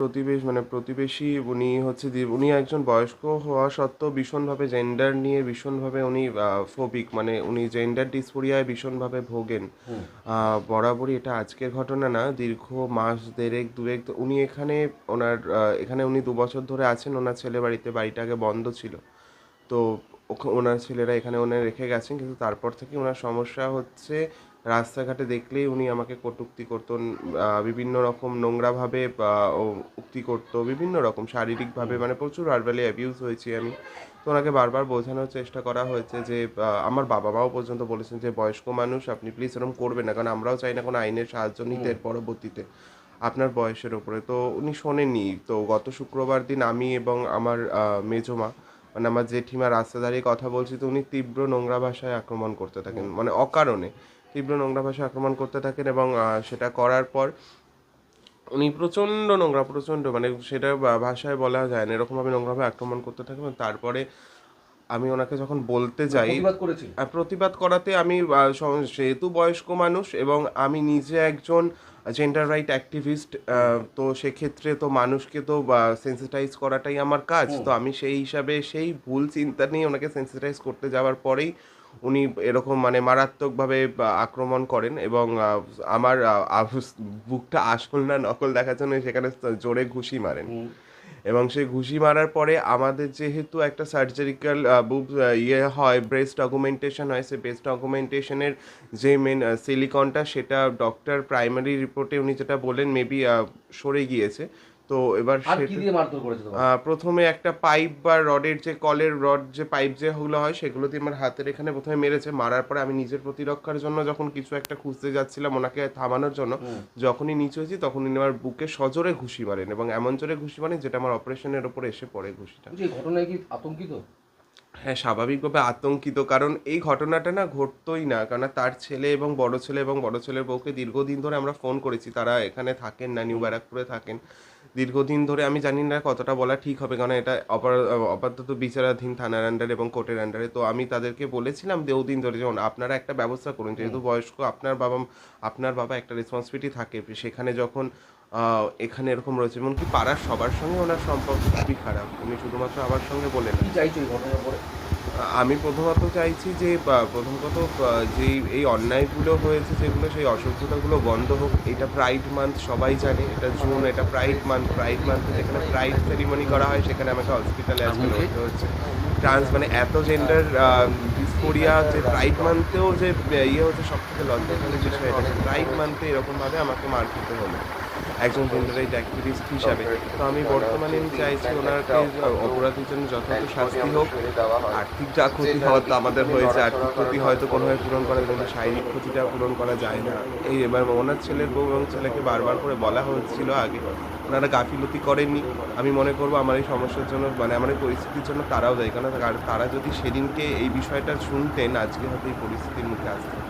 প্রতিবেশ মানে প্রতিবেশী উনি হচ্ছে উনি একজন বয়স্ক হওয়া সত্ত্বেও ভীষণভাবে জেন্ডার নিয়ে ভীষণভাবে উনি ফোবিক মানে উনি জেন্ডার ডিসপোরিয়ায় ভীষণভাবে ভোগেন। বরাবরই এটা আজকের ঘটনা না দীর্ঘ মাস দেড়েক দুয়েক তো উনি এখানে ওনার এখানে উনি দু বছর ধরে আছেন ওনার ছেলে বাড়িতে বাড়িটা আগে বন্ধ ছিল। তো ওখ- ওনার ছেলেরা এখানে ওনার রেখে গেছেন কিন্তু তারপর থেকে ওনার সমস্যা হচ্ছে রাস্তাঘাটে দেখলেই উনি আমাকে কটূক্তি করতেন আহ, বিভিন্ন রকম নোংরাভাবে উক্তি করতো বিভিন্ন রকম শারীরিকভাবে মানে প্রচুর ভার্বালি অ্যাবিউজ হয়েছি আমি। তো ওনাকে বারবার বোঝানোর চেষ্টা করা হয়েছে যে আমার বাবা মাও পর্যন্ত বলেছেন যে বয়স্ক মানুষ আপনি প্লিজ এরকম করবেন না কারণ আমরাও চাই না কোনো আইনের সাহায্য নিতে পরবর্তীতে আপনার বয়সের ওপরে তো উনি শোনেননি। তো গত শুক্রবার দিন আমি এবং আমার মেজমা মানে আমার জেঠিমা রাস্তা দাঁড়িয়ে কথা বলছি তো উনি তীব্র নোংরা ভাষায় আক্রমণ করতে থাকেন। মানে অকারণে তীব্র নোংরা ভাষায় আক্রমণ করতে থাকেন এবং সেটা করার পর উনি প্রচণ্ড নোংরা প্রচণ্ড মানে সেটা ভাষায় বলা যায় না। এরকমভাবে নোংরাভাবে আক্রমণ করতে থাকেন এবং তারপরে আমি ওনাকে যখন বলতে যাই প্রতিবাদ করাতে আমি সেহেতু বয়স্ক মানুষ এবং আমি নিজে একজন জেন্ডার রাইট অ্যাক্টিভিস্ট তো সেক্ষেত্রে তো মানুষকে তো সেন্সিটাইজ করাটাই আমার কাজ। তো আমি সেই হিসাবে সেই ভুল চিন্তা নিয়ে ওনাকে সেন্সিটাইজ করতে যাওয়ার পরেই উনি এরকম মানে মারাত্মকভাবে আক্রমণ করেন এবং আমার বুকটা আসল না নকল দেখার জন্য সেখানে জোরে ঘুষি মারেন। এবং সেই ঘুষি মারার পরে আমাদের যেহেতু একটা সার্জারিক্যাল বুব ইয়ে হয় ব্রেস্ট ডকুমেন্টেশন হয়, সেই ব্রেস্ট ডকুমেন্টেশনের যে মেন সিলিকনটা সেটা ডক্টর প্রাইমারি রিপোর্টে উনি যেটা বলেন মেবি সরে গিয়েছে। তো এবার প্রথমে একটা পাইপ বা রডের যে কলের রড যে পাইপ যেগুলো হয় সেগুলো দিয়ে আমার হাতের এখানে প্রথমে মেরেছে। মারার পরে আমি নিজের প্রতিরক্ষার জন্য যখন কিছু একটা খুঁজতে যাচ্ছিলাম ওনাকে থামানোর জন্য যখনই নিচে হয়েছি তখন উনি আমার বুকে সজোরে ঘুষি মারেন এবং এমন জোরে ঘুষি মারেন যেটা আমার অপারেশনের ওপরে এসে পড়ে ঘুষিটা। ঘটনায় কি আতঙ্কিত? হ্যাঁ স্বাভাবিকভাবে আতঙ্কিত কারণ এই ঘটনাটা না ঘটতোই না কারণ তার ছেলে এবং বড় ছেলে এবং বড় ছেলের বউকে দীর্ঘদিন ধরে আমরা ফোন করেছি তারা এখানে থাকেন না নিউ ব্যারাকপুরে থাকেন। দীর্ঘদিন ধরে আমি জানি না কতটা বলা ঠিক হবে কারণ এটা অপরা- আপাতত বিচারাধীন থানার আন্ডারে এবং কোর্টের আন্ডারে তো আমি তাদেরকে বলেছিলাম দিন ধরে যেমন আপনারা একটা ব্যবস্থা করুন যেহেতু বয়স্ক আপনার বাবা আপনার বাবা একটা রেসপন্সিবিলিটি থাকে। সেখানে যখন এখানে এরকম রয়েছে এমনকি পাড়ার সবার সঙ্গে ওনার সম্পর্ক খুবই খারাপ। উনি শুধুমাত্র আমার সঙ্গে বলেন কি চাইছো ঘটনার পরে? আমি প্রথমত চাইছি যে বা, প্রথম কথা যে এই অন্যায়গুলো হয়েছে যেগুলো সেই অসভ্যতাগুলো বন্ধ হোক। এটা প্রাইড মান্থ সবাই জানে। এটা জুন এটা প্রাইড মান্থ প্রাইড মান্থে যেখানে প্রাইড সেরিমনি করা হয় সেখানে আমাকে হসপিটালে আজকে হতে হচ্ছে। ট্রান্স মানে এত জেন্ডার ডিসফোরিয়া যে প্রাইড মান্থেও যে ইয়ে হচ্ছে সব থেকে লজ্জাজনক বিষয় এটা। প্রাইড মান্থে এরকমভাবে আমাকে মার খেতে হলো। একজন জেন্ডার রাইট অ্যাক্টিভিস্ট হিসাবে। তো আমি বর্তমানে আমি চাইছি ওনাকে অপরাধীর জন্য যথাযথ শাস্তি হোক আর্থিক যা ক্ষতি হওয়ার তো আমাদের হয়েছে আর্থিক ক্ষতি হয়তো কোনোভাবে পূরণ করা যায় কিন্তু শারীরিক ক্ষতিটা পূরণ করা যায় না। এই এবার ওনার ছেলের বউ এবং ছেলেকে বারবার করে বলা হয়েছিল আগে। ওনারা গাফিলতি করেননি আমি মনে করব আমার এই সমস্যার জন্য মানে আমার এই পরিস্থিতির জন্য তারাও দেয়। কারণ তারা- তারা যদি সেদিনকে এই বিষয়টা শুনতেন আজকে হয়তো এই পরিস্থিতির মুখে আসতেন।